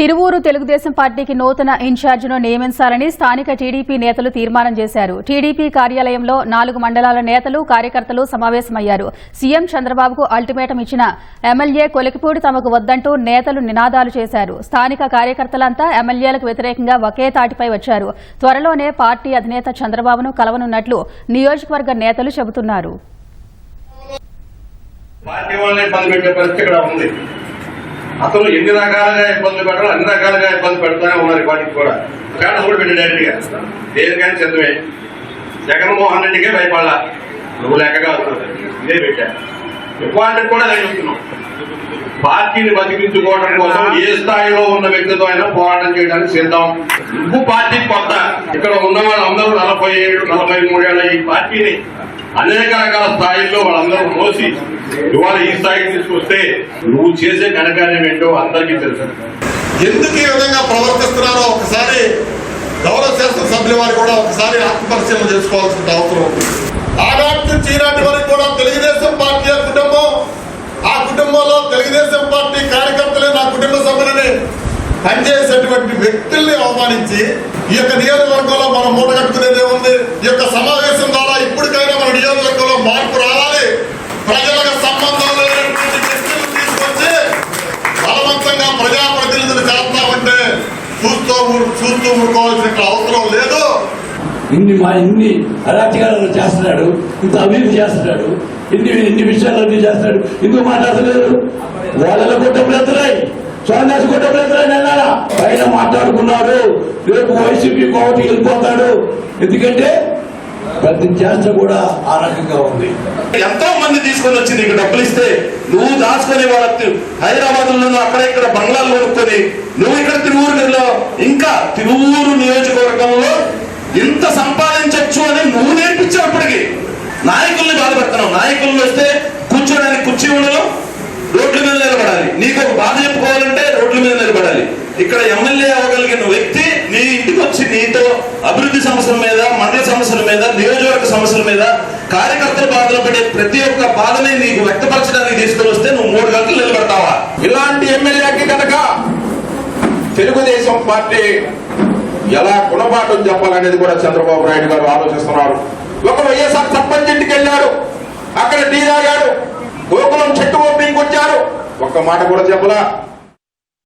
తిరువూరు తెలుగుదేశం పార్టీకి నూతన ఇన్ఛార్జిను నియమించాలని స్థానిక టీడీపీ నేతలు తీర్మానం చేశారు. టీడీపీ కార్యాలయంలో నాలుగు మండలాల నేతలు కార్యకర్తలు సమావేశమయ్యారు. సీఎం చంద్రబాబుకు అల్టిమేటం ఇచ్చిన ఎమ్మెల్యే కొలికిపూడి తమకు వద్దంటూ నేతలు నినాదాలు చేశారు. స్థానిక కార్యకర్తలంతా ఎమ్మెల్యేలకు వ్యతిరేకంగా ఒకే తాటిపై వచ్చారు. త్వరలోనే పార్టీ అధినేత చంద్రబాబును కలవనున్నట్లు నియోజకవర్గ నేతలు చెబుతున్నారు. అతను అసలు ఎన్ని రకాలుగా ఇబ్బందులు పెట్టాలో అన్ని రకాలుగా ఇబ్బంది పెడతానే ఉన్నారు వాటికి పార్టీకి కూడా. పేట కూడా పెట్టి డైరెక్ట్గా దేనికైనా సిద్ధమే. జగన్మోహన్ రెడ్డికే భయపడాల? నువ్వు లెక్కగా అవుతుంది ఇదే పెట్టా. ఇవాళకి కూడా అదే చెప్తున్నాం. పార్టీని బతికించుకోవడం కోసం ఏ స్థాయిలో ఉన్న వ్యక్తితో అయినా పోరాటం చేయడానికి సిద్ధం. నువ్వు పార్టీ కొత్త ఇక్కడ ఉన్న వాళ్ళందరూ నలభై ఏడు నలభై మూడేళ్ళ ఈ పార్టీని అనేక రకాల స్థాయిల్లో వాళ్ళందరూ మోసి ఇవాళ ఈ స్థాయికి తీసుకొస్తే నువ్వు చేసే ఘనకార్యం ఏంటో అందరికీ తెలుసు. ఎందుకు ఈ విధంగా ప్రవర్తిస్తున్నారో ఒకసారి గౌరవ సభ్యుల వారు కూడా ఒకసారి ఆత్మపరిశీలన చేసుకోవాల్సిన అవసరం ఉంది. ఆనాటి నుంచి ఈనాటి వరకు కూడా తెలుగుదేశం పార్టీ కుటుంబం ఆ కుటుంబంలో తెలుగుదేశం పార్టీ కార్యకర్తలే నా కుటుంబ సభ్యులని పనిచేసేటువంటి వ్యక్తుల్ని అవమానించి ఈ యొక్క నియోజకవర్గంలో మనం మూటగట్టుకునేదే ఉంది. ఈ యొక్క సమావేశం ద్వారా చూస్తూ చూస్తూ ఊరుకోవాల్సిన అవసరం లేదు. ఇన్ని మా ఇన్ని అరాచకాలను చేస్తున్నాడు ఇంత అభివృద్ధి చేస్తున్నాడు ఇన్ని ఇన్ని విషయాలన్నీ చేస్తున్నాడు ఎందుకు మాట్లాడలేదు వాళ్ళ కుటుంబం ఎత్తున్నాయి సోమదాస్ కుటుంబం ఎత్తున్నాయి అన్నారా పైన మాట్లాడుకున్నాడు రేపు వైసీపీ కోవటికి వెళ్ళిపోతాడు. ఎందుకంటే ప్రతి చేష్ట కూడా ఆ రకంగా ఉంది. ఎంతో మంది తీసుకొని వచ్చి నీకు డబ్బులు ఇస్తే నువ్వు దాచుకొని వాళ్ళ హైదరాబాద్లో అక్కడ ఇక్కడ బంగ్లాలు కొనుక్కొని నువ్వు ఇక్కడ తిరువూరులో ఇంకా తిరువూరు నియోజకవర్గంలో ఇంత సంపాదించవచ్చు అని నువ్వు నేర్పించినప్పటికీ నాయకుల్ని బాధపెడుతున్నావు. నాయకుల్ని వస్తే కూర్చోడానికి కుర్చీ ఉండదు రోడ్ల మీద నిలబడాలి. నీకు ఒక బాధ చెప్పుకోవాలంటే రోడ్ల మీద నిలబడాలి. ఇక్కడ ఎమ్మెల్యే అవ్వగలిగిన వ్యక్తి నీ ఇంటికి వచ్చి నీతో అభివృద్ధి సమస్యల మీద మండల సమస్యల మీద నియోజకవర్గ సమస్యల మీద కార్యకర్తల బాధలు పడే ప్రతి ఒక్క బాధని నీకు వ్యక్తపరచడానికి తీసుకొని వస్తే నువ్వు మూడు గంటలు నిలబడతావా? ఇలాంటి ఎమ్మెల్యేకి కనుక తెలుగుదేశం పార్టీ ఎలా గుణపాఠం చెప్పాలనేది కూడా చంద్రబాబు నాయుడు గారు ఆలోచిస్తున్నారు. ఒక వైఎస్ఆర్ సర్పంచ్ ఇంటికి వెళ్ళాడు. అక్కడ టీ తాగాడు గోకులం చెట్టు ఓపెనింగ్ ఒక్క మాట కూడా చెప్పలా.